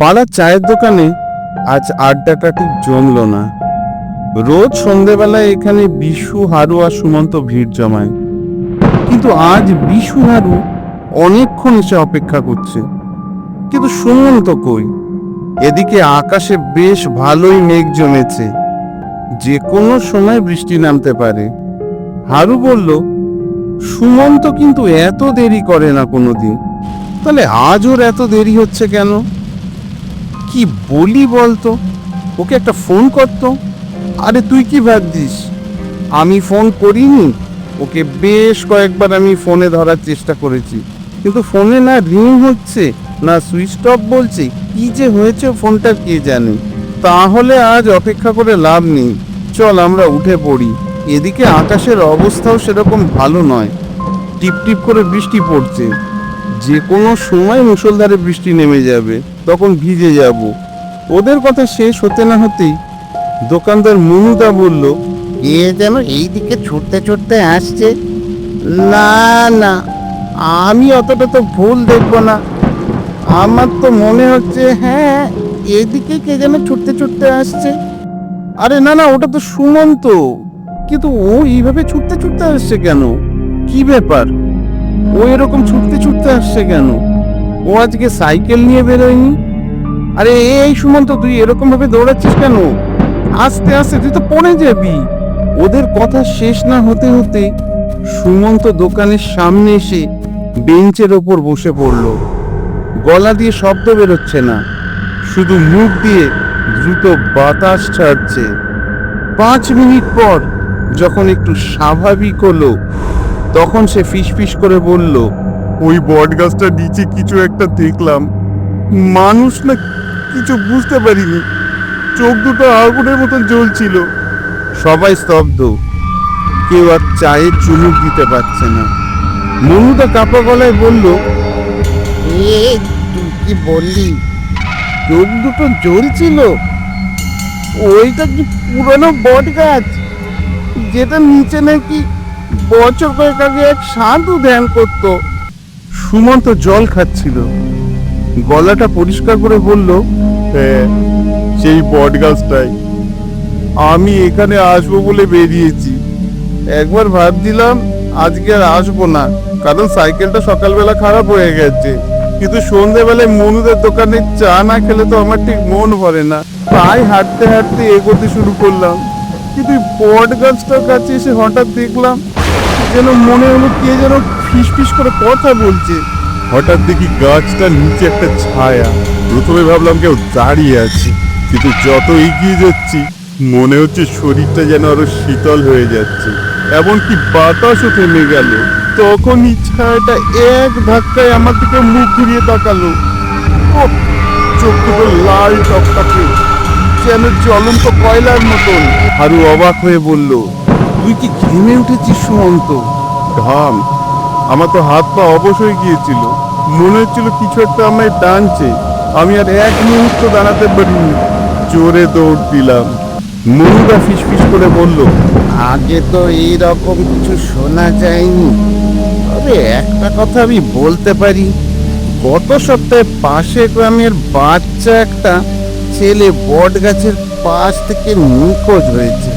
পাড়ার চায়ের দোকানে আজ আড্ডাটা ঠিক জমলো না। রোজ সন্ধেবেলায় এখানে বিশু, হারু আর সুমন্ত ভিড় জমায়। কিন্তু আজ বিশু, হারু অনেকক্ষণ এসে অপেক্ষা করছে। কিন্তু সুমন্ত কই? এদিকে আকাশে বেশ ভালোই মেঘ জমেছে। যে কোনো সময় বৃষ্টি নামতে পারে। হারু বলল, সুমন্ত কিন্তু এত দেরি করে না কোনোদিন। তাহলে আজ ওর এত দেরি হচ্ছে কেন? কি বলি বলতো? ওকে একটা ফোন করতো। আরে তুই কি ভাবছিস? আমি ফোন করিনি। ওকে বেশ কয়েকবার আমি ফোনে ধরার চেষ্টা করেছি। কিন্তু ফোনে না রিং হচ্ছে, না সুইচ অফ বলছে। কি যে হয়েছে ফোনটা কে জানে? তাহলে আজ অপেক্ষা করে লাভ নেই। চল আমরা উঠে পড়ি। এদিকে আকাশের অবস্থাও সেরকম ভালো নয়। টিপ টিপ করে বৃষ্টি পড়ছে। যে কোনো সময় মুষলধারে বৃষ্টি নেমে যাবে। তখন ভিজে যাব। ওদের কথা শেষ হতে না হতেই দোকানদার মুনুদা বলল এ যেন এই দিকে ছুটতে ছুটতে আসছে? না না, আমি অতটা তো ভুল দেখব না। আমার তো মনে হচ্ছে হ্যাঁ এদিকে কে যেন ছুটতে ছুটতে আসছে। আরে না না, ওটা তো সুমন্ত। কিন্তু ও এইভাবে ছুটতে ছুটতে আসছে কেন? কি ব্যাপার? ও এরকম ছুটতে ছুটতে আসছে কেন? ও আজকে সাইকেল নিয়ে বেরোয়নি? আরে এই সুমন্ত, তুই এরকম ভাবে দৌড়াচ্ছিস কেন? আস্তে আস্তে, তুই তো পড়ে যাবি। ওদের কথা শেষ না হতে হতে সুমন্ত দোকানের সামনে এসে বেঞ্চের ওপর বসে পড়ল। গলা দিয়ে শব্দ বেরোচ্ছে না, শুধু মুখ দিয়ে দ্রুত বাতাস ছাড়ছে। পাঁচ মিনিট পর যখন একটু স্বাভাবিক হলো, তখন সে ফিসফিস করে বলল ওই বট গাছটার নিচে কিছু একটা দেখলাম। মানুষ না কিছু বুঝতে পারিনি। চোখ দুটো আগুনের মতন জ্বলছিল। সবাই স্তব্ধ। কেউ আর চায়ে চুমুক দিতে পারছে না। মনুদা কাপা গলায় বলল এ তুই কি বললি? চোখ দুটো জ্বলছিল। ওইটা কি পুরনো বট গাছ? যেটা নিচে নাকি বছর কয়েক আগে এক সাধু ধ্যান করতো। সুমন্ত জল খাচ্ছিল। গলাটা পরিষ্কার করে বলল হ্যাঁ সেই বট গাছটাই আমি এখানে আসব বলে বেরিয়েছি। একবার ভাবছিলাম আজকে আর আসব না, কারণ সাইকেলটা সকালবেলা খারাপ হয়ে গেছে। কিন্তু সন্ধেবেলায় মনুদের দোকানে চা না খেলে তো আমার ঠিক মন ভরে না। তাই হাঁটতে হাঁটতে এগোতে শুরু করলাম। কিন্তু বট গাছটার কাছে এসে হঠাৎ দেখলাম যেন মনে হলো কে যেন ফিস ফিস করে কথা বলছে। হঠাৎ দেখি গাছটার নিচে একটা ছায়া। প্রথমে ভাবলাম কেউ দাঁড়িয়ে আছে, কিন্তু যত এগিয়ে যাচ্ছি, মনে হচ্ছে শরীরটা যেন আরও শীতল হয়ে যাচ্ছে। এমনকি বাতাসও থেমে গেল। তখন ছায়াটা এক ধাক্কায় আমার দিকে মুখ ঘুরিয়ে তাকালো। চোখ দুটো লাল টকটকে, যেন জ্বলন্ত কয়লার মতন। হারু অবাক হয়ে বলল তুই কি ঘেমে উঠেছিস সুমন্ত? ঘাম। আমার তো হাত পা অবশ হয়ে গিয়েছিল। মনে হচ্ছিল কিছু একটা আমায় টানছে। আমি আর এক মুহূর্ত দাঁড়াতে পারিনি। জোরে দৌড় দিলাম। মনুদা ফিসফিস করে বলল আগে তো এই রকম কিছু শোনা যায়নি। তবে একটা কথা আমি বলতে পারি। গত সপ্তাহে পাশে গ্রামের বাচ্চা একটা ছেলে বট গাছের পাশ থেকে নিখোঁজ হয়েছে।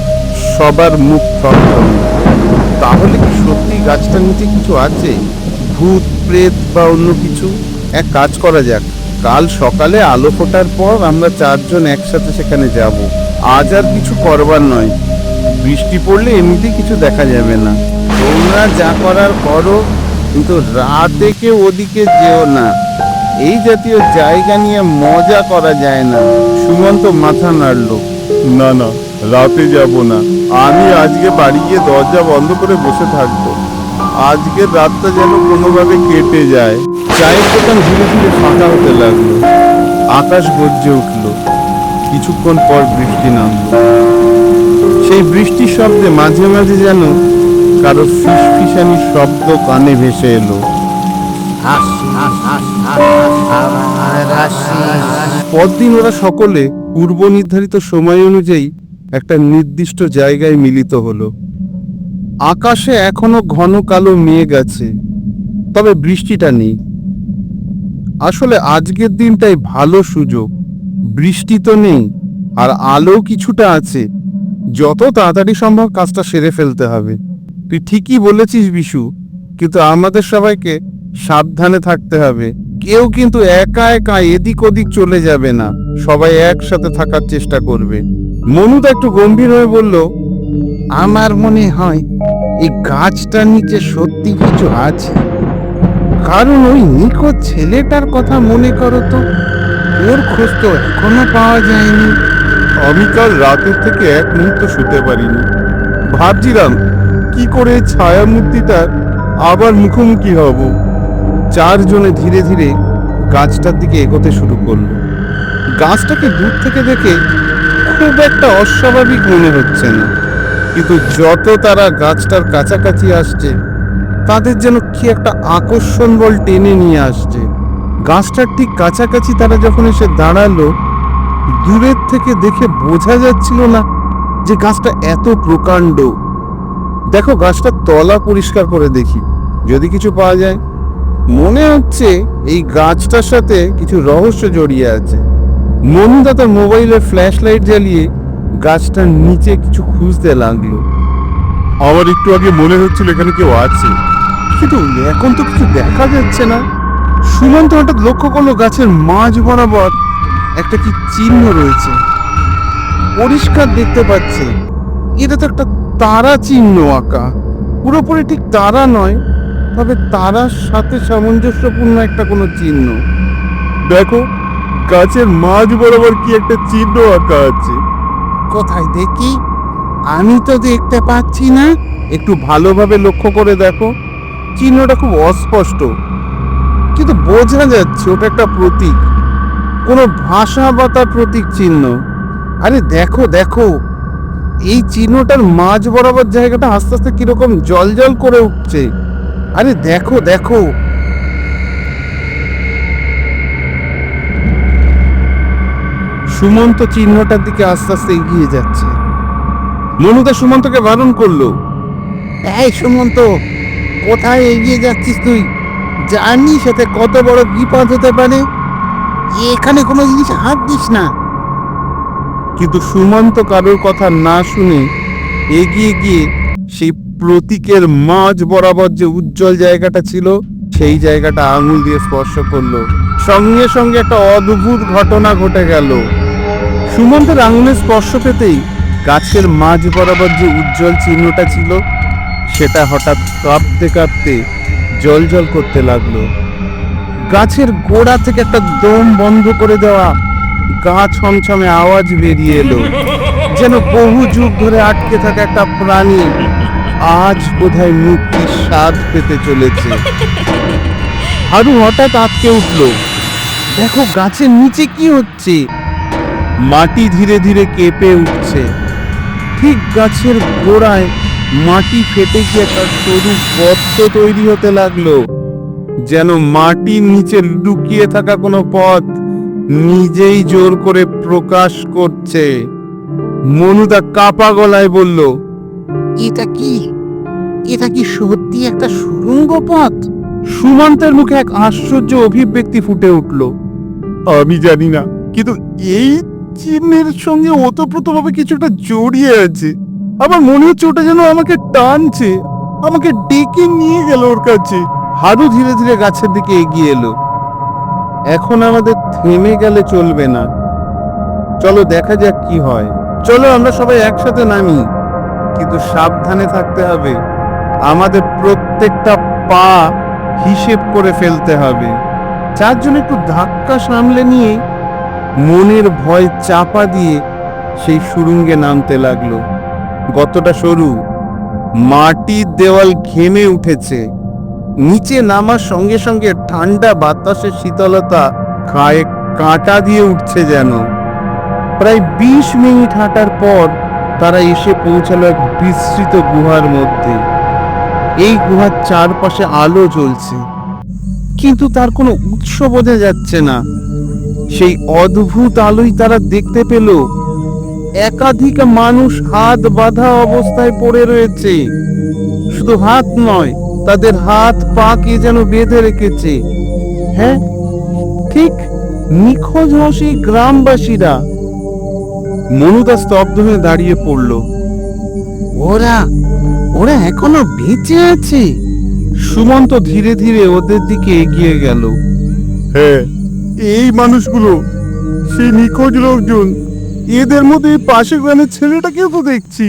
সবার মুখ থমথমে তাহলে কি সত্যি গাছটার নিচে কিছু আছে? ভূত, প্রেত বা অন্য কিছু? এক কাজ করা যাক। কাল সকালে আলো ফোটার পর আমরা চারজন একসাথে সেখানে যাব। আজ আর কিছু করবার নয়। বৃষ্টি পড়লে এমনিতেই কিছু দেখা যাবে না। তোমরা যা করার করো, কিন্তু রাতে কেউ ওদিকে যেও না। এই জাতীয় জায়গা নিয়ে মজা করা যায় না। সুমন্ত মাথা নাড়লো। না না। রাতে যাব না আমি আজকে বাড়ি গিয়ে দরজা বন্ধ করে বসে থাকব আজকের রাতটা যেন কোনোভাবে কেটে যায় চায়ের দোকান ধীরে ধীরে ফাঁকা হতে লাগল আকাশ গর্জে উঠল কিছুক্ষণ পর বৃষ্টি নামলো সেই বৃষ্টির শব্দে মাঝে মাঝে যেন কারও ফিসফিসানি শব্দ কানে ভেসে এলো পরদিন ওরা সকলে পূর্ব নির্ধারিত সময় অনুযায়ী একটা নির্দিষ্ট জায়গায় মিলিত হলো। আকাশে এখনও ঘন কালো মেঘ আছে, তবে বৃষ্টিটা নেই। আসলে আজকের দিনটাই ভালো সুযোগ। বৃষ্টি তো নেই, আর আলো কিছুটা আছে। যত তাড়াতাড়ি সম্ভব কাজটা সেরে ফেলতে হবে। তুই ঠিকই বলেছিস বিশু, কিন্তু আমাদের সবাইকে সাবধানে থাকতে হবে। কেউ কিন্তু একা একা এদিক ওদিক চলে যাবে না। সবাই একসাথে থাকার চেষ্টা করবে। মনুদা একটু গম্ভীর হয়ে বলল, আমার মনে হয় এই গাছটার নিচে সত্যি কিছু আছে। কারণ ওই নিখোঁজ ছেলেটার কথা মনে করো তো, ওর খোঁজ তো এখনও পাওয়া যায়নি। আমি কাল রাতের থেকে এক মুহূর্ত শুতে পারিনি। ভাবছিলাম, কি করে ছায়া মূর্তিটার আবার মুখোমুখি হব? চারজনে ধীরে ধীরে গাছটার দিকে এগোতে শুরু করল। গাছটাকে দূর থেকে দেখে খুব একটা অস্বাভাবিক মনে হচ্ছে না। কিন্তু যত তারা গাছটার কাছাকাছি আসছে, তাদের যেন কি একটা আকর্ষণ বল টেনে নিয়ে আসছে। গাছটার ঠিক কাছাকাছি তারা যখন এসে দাঁড়াল, দূরের থেকে দেখে বোঝা যাচ্ছিল না যে গাছটা এত প্রকাণ্ড। দেখো গাছটার তলা পরিষ্কার করে দেখি। যদি কিছু পাওয়া যায়। মনে হচ্ছে এই গাছটার সাথে কিছু রহস্য জড়িয়ে আছে। মনুদা তার মোবাইলের ফ্ল্যাশ লাইট জ্বালিয়ে গাছটার নিচে কিছু খুঁজতে লাগল। আমার একটু আগে মনে হচ্ছিল এখানে কেউ আছে। কিন্তু এখন তো কিছু দেখা যাচ্ছে না। সুমন্ত হঠাৎ লক্ষ্য করল গাছের মাঝ বরাবর একটা কি চিহ্ন রয়েছে। পরিষ্কার দেখতে পাচ্ছে। এটা তো একটা তারা চিহ্ন আঁকা। পুরোপুরি ঠিক তারা নয় তবে তারার সাথে সামঞ্জস্যপূর্ণ একটা কোনো চিহ্ন। দেখো গাছের মাঝ বরাবর কি একটা চিহ্ন আঁকা আছে। কোথায় দেখি? আমি তো দেখতে পাচ্ছি না। একটু ভালোভাবে লক্ষ্য করে দেখো। চিহ্নটা খুব অস্পষ্ট। কিন্তু বোঝা যাচ্ছে ওটা একটা প্রতীক। কোনো ভাষা বা তার প্রতীক চিহ্ন। আরে দেখো দেখো। এই চিহ্নটার মাঝ বরাবর জায়গাটা আস্তে আস্তে কীরকম জল জল করে উঠছে। আরে দেখো দেখো। সুমন্ত চিহ্নটার দিকে আস্তে আস্তে এগিয়ে যাচ্ছে। মনুদা সুমন্তকে বারণ করল। এই সুমন্ত, কোথায় এগিয়ে যাচ্ছিস তুই? জানি সাথে কত বড় বিপদ হতে পারে। এখানে কোনো জিনিস হাত দিস না। কিন্তু সুমন্ত কারোর কথা না শুনে এগিয়ে গিয়ে সেই প্রতীকের মাঝ বরাবর যে উজ্জ্বল জায়গাটা ছিল, সেই জায়গাটা আঙুল দিয়ে স্পর্শ করল। সঙ্গে সঙ্গে একটা অদ্ভুত ঘটনা ঘটে গেল। সুমন্তের আঙুলের স্পর্শ পেতেই গাছের মাঝ বরাবর যে উজ্জ্বল চিহ্নটা ছিল, সেটা হঠাৎ কাঁপতে কাঁপতে জল জল করতে লাগল। গাছের গোড়া থেকে একটা দম বন্ধ করে দেওয়া গা ছমছমে আওয়াজ বেরিয়ে এলো, যেন বহু যুগ ধরে আটকে থাকা একটা প্রাণী আজ বোধহয় মুক্তির স্বাদ পেতে চলেছে। হারু হঠাৎ আটকে উঠল। দেখো গাছের নিচে কি হচ্ছে। মাটি ধীরে ধীরে কেঁপে উঠছে। ঠিক গাছের গোড়ায় মাটি ফেটে গিয়ে একটা সরু পথ তৈরি হতে লাগল। যেন মাটির নিচে লুকিয়ে থাকা কোনো পথ নিজেই জোর করে প্রকাশ করছে। মনুদা কাপা গলায় বলল এটা কি? এটা কি সত্যি একটা সুরঙ্গ পথ সুমন্তের মুখে এক আশ্চর্য অভিব্যক্তি ফুটে উঠল। আমি জানি না, কিন্তু এই চিহ্নের সঙ্গে ওতপ্রোতভাবে কিছুটা জড়িয়ে আছে। আমার মনে হচ্ছে ওটা যেন আমাকে টানছে, আমাকে ডেকে নিয়ে গেল ওর কাছে। হারু ধীরে ধীরে গাছের দিকে এগিয়ে এলো। এখন আমাদের থেমে গেলে চলবে না। চলো দেখা যাক কি হয়। চলো আমরা সবাই একসাথে নামি। কিন্তু সাবধানে থাকতে হবে। আমাদের প্রত্যেকটা পা হিসেব করে ফেলতে হবে। চারজন একটু ধাক্কা সামলে নিয়ে মনের ভয় চাপা দিয়ে সেই সুরঙ্গে নামতে লাগল। গতটা সরু মাটির দেওয়াল ঘেমে উঠেছে। নিচে নামার সঙ্গে সঙ্গে ঠান্ডা বাতাসের শীতলতা গায়ে কাঁটা দিয়ে উঠছে যেন। প্রায় বিশ মিনিট হাঁটার পর তারা এসে পৌঁছালো এক বিস্তৃত গুহার মধ্যে। এই গুহার চারপাশে আলো জ্বলছে। কিন্তু তার কোনো উৎস বোঝা যাচ্ছে না। সেই অদ্ভুত আলোই তারা দেখতে পেল। একাধিক মানুষ হাত বাঁধা অবস্থায় পড়ে রয়েছে। শুধু হাত নয়, তাদের হাত পা কে যেন বেঁধে রেখেছে। হ্যাঁ ঠিক নিখোঁজ হওয়া সেই গ্রামবাসীরা। মনুদা স্তব্ধ হয়ে দাঁড়িয়ে পড়ল। ওরা ওরা এখনও বেঁচে আছে। সুমন্ত ধীরে ধীরে ওদের দিকে এগিয়ে গেল। হ্যাঁ এই মানুষগুলো সেই নিখোঁজ লোকজন এদের মধ্যে পাশের গ্রামের ছেলেটাকেও তো দেখছি।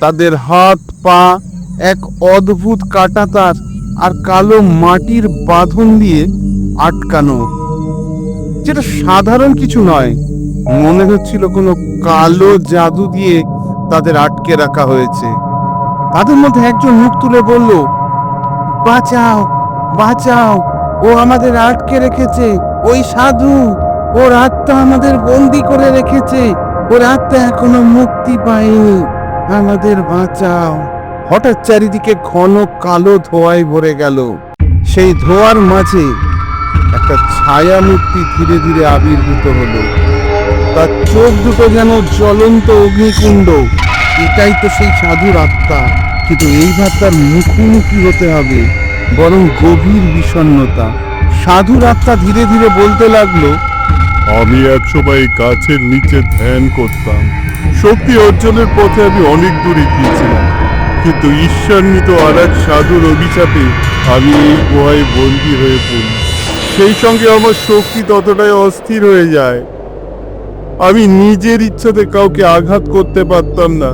তাদের হাত পা এক অদ্ভুত কাটাতার আর কালো মাটির বাঁধন দিয়ে আটকানো যেটা সাধারণ কিছু নয়। মনে হচ্ছিল কোনো কালো জাদু দিয়ে তাদের আটকে রাখা হয়েছে। তাদের মধ্যে একজন মুখ তুলে বলল, বাঁচাও বাঁচাও, ও আমাদের আটকে রেখেছে, ওই সাধু, ওর আত্মা আমাদের বন্দি করে রেখেছে, ওর আত্মা এখনও মুক্তি পায়নি, আমাদের বাঁচাও। হঠাৎ চারিদিকে ঘন কালো ধোঁয়ায় ভরে গেল। সেই ধোঁয়ার মাঝে একটা ছায়া মূর্তি ধীরে ধীরে আবির্ভূত হলো। তার চোখ দুটো যেন জ্বলন্ত অগ্নিকুণ্ড। এটাই তো সেই সাধুর আত্মা। কিন্তু এইবার তার মুখোমুখি হতে হবে বরং গভীর বিষণ্ণতা। সাধুর আত্মা ধীরে ধীরে বলতে লাগল, আমি একসময় এই গাছের নিচে ধ্যান করতাম। শক্তি অর্জনের পথে আমি অনেক দূরে গিয়েছিলাম। কিন্তু ঈশ্বরনিত আর এক সাধুর অভিশাপে আমি এই গুহায় বন্দী হয়ে পড়ি। সেই সঙ্গে আমার শক্তি ততটাই অস্থির হয়ে যায়। আমি নিজের ইচ্ছাতে কাউকে আঘাত করতে পারতাম না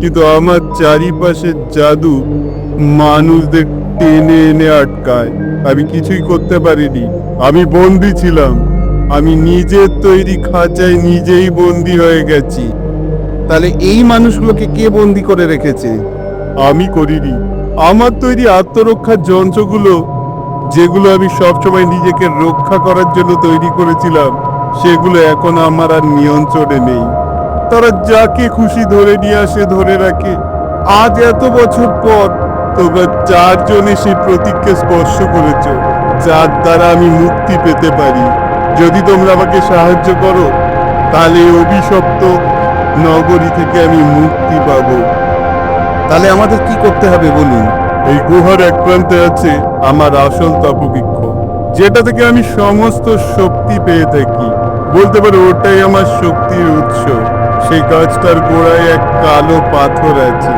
কিন্তু আমার চারিপাশের জাদু মানুষদের টেনে এনে আটকায়। আমি কিছুই করতে পারিনি। আমি বন্দি ছিলাম। আমি নিজের তৈরি খাঁচায় নিজেই বন্দি হয়ে গেছি। তাহলে এই মানুষগুলোকে কে বন্দি করে রেখেছে? আমি করিনি। আমার তৈরি আত্মরক্ষার যন্ত্রগুলো যেগুলো আমি সবসময় নিজেকে রক্ষা করার জন্য তৈরি করেছিলাম সেগুলো এখন আমার আর নিয়ন্ত্রণে নেই। তারা যাকে খুশি ধরে নিয়ে আসে, ধরে রাখে। আজ এত বছর পর তোমরা চারজনে সেই প্রতীককে স্পর্শ করেছ, যার দ্বারা আমি মুক্তি পেতে পারি। যদি তোমরা আমাকে সাহায্য করো, তাহলে অভিশপ্ত নগরী থেকে আমি মুক্তি পাব। তাহলে আমাদের কি করতে হবে বলুন? এই গুহার এক প্রান্তে আছে আমার আসল তপবৃক্ষ, যেটা থেকে আমি সমস্ত শক্তি পেয়ে থাকি। বলতে পারো, ওটাই আমার শক্তির উৎস। সেই গাছটার গোড়ায় এক কালো পাথর আছে।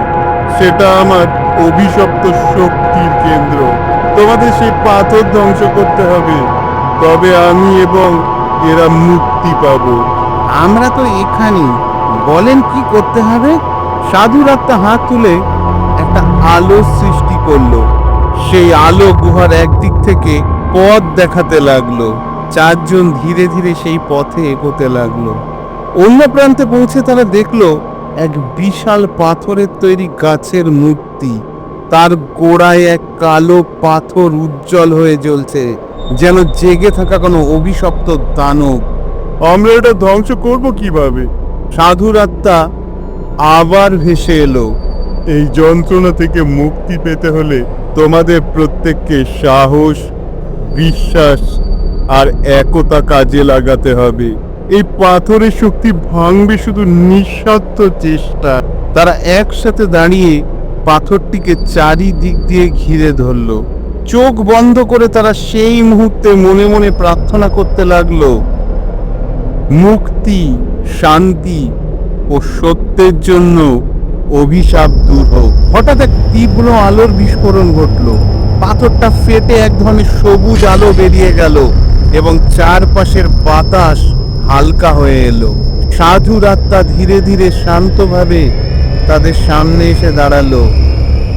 সেটা আমার অভিশপ্ত শক্তির কেন্দ্র। তোমাদের সেই পাথর ধ্বংস করতে হবে। তবে আমি এবং এরা মুক্তি পাব। আমরা তো এখানে বলেন কি করতে হবে? সাধুর আত্মা হাত তুলে একটা আলো সৃষ্টি করল। সেই আলো গুহার একদিক থেকে পথ দেখাতে লাগল। চারজন ধীরে ধীরে সেই পথে এগোতে লাগল। অন্য প্রান্তে পৌঁছে তারা দেখল এক বিশাল পাথরের তৈরি গাছের মূর্তি। তার গোড়ায় এক কালো পাথর উজ্জ্বল হয়ে জ্বলছে যেন জেগে থাকা কোনো অভিশপ্ত দানব। আমরা এটা ধ্বংস করব কীভাবে? সাধুর আত্মা আবার ভেসে এলো। এই যন্ত্রণা থেকে মুক্তি পেতে হলে তোমাদের প্রত্যেককে সাহস বিশ্বাস আর একতা কাজে লাগাতে হবে। এই পাথরের শক্তি ভাঙবে শুধু নিঃস্বার্থ চেষ্টা। তারা একসাথে দাঁড়িয়ে পাথরটিকে চারিদিক দিয়ে ঘিরে ধরলো। চোখ বন্ধ করে তারা সেই মুহূর্তে মনে মনে প্রার্থনা করতে লাগল, মুক্তি, শান্তি ও সত্যের জন্য অভিশাপ দূর হোক। হঠাৎ এক তীব্র আলোর বিস্ফোরণ ঘটলো। পাথরটা ফেটে এক ধরনের সবুজ আলো বেরিয়ে গেল। এবং চারপাশের বাতাস হালকা হয়ে এলো। সাধুর আত্মা ধীরে ধীরে শান্তভাবে তাদের সামনে এসে দাঁড়াল।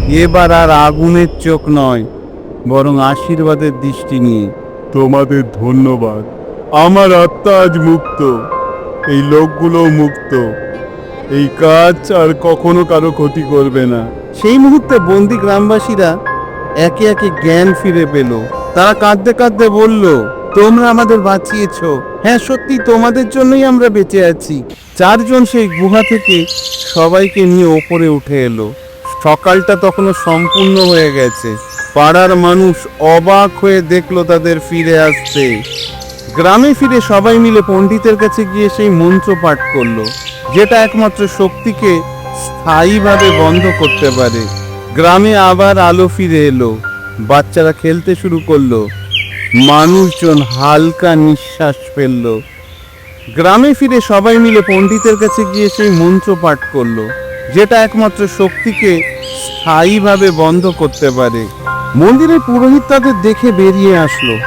এবার আর আগুনের চোখ নয় বরং আশীর্বাদের দৃষ্টি নিয়ে। তোমাদের ধন্যবাদ। আমার আত্মা আজ মুক্ত। এই লোকগুলো মুক্ত। এই কাজ আর কখনো কারও ক্ষতি করবে না। সেই মুহূর্তে বন্দি গ্রামবাসীরা একে একে জ্ঞান ফিরে পেল। তারা কাঁদতে কাঁদতে বলল তোমরা আমাদের বাঁচিয়েছ। হ্যাঁ সত্যি তোমাদের জন্যই আমরা বেঁচে আছি। চারজন সেই গুহা থেকে সবাইকে নিয়ে ওপরে উঠে এলো। সকালটা তখনও সম্পূর্ণ হয়ে গেছে। পাড়ার মানুষ অবাক হয়ে দেখল তাদের ফিরে আসতে। গ্রামে ফিরে সবাই মিলে পণ্ডিতের কাছে গিয়ে সেই মন্ত্র পাঠ করল, যেটা একমাত্র শক্তিকে স্থায়ীভাবে বন্ধ করতে পারে। গ্রামে আবার আলো ফিরে এলো। বাচ্চারা খেলতে শুরু করল। মানুষজন হালকা নিঃশ্বাস ফেলল। গ্রামে ফিরে সবাই মিলে পণ্ডিতের কাছে গিয়ে সেই মন্ত্র পাঠ করল, যেটা একমাত্র শক্তিকে স্থায়ীভাবে বন্ধ করতে পারে। মন্দিরের পুরোহিত তাদের দেখে বেরিয়ে আসলো।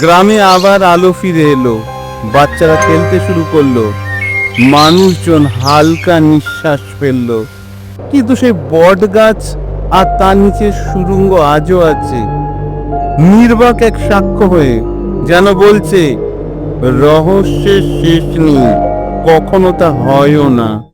গ্রামে আবার আলো ফিরে এলো। বাচ্চারা খেলতে শুরু করল। মানুষজন হালকা নিঃশ্বাস ফেলল। কিন্তু সেই বট গাছ আর তার নিচে সুরুঙ্গ আজও আছে। নির্বাক এক সাক্ষ্য হয়ে যেন বলছে রহস্যের শেষ নেই কখনো তা হয়ও না।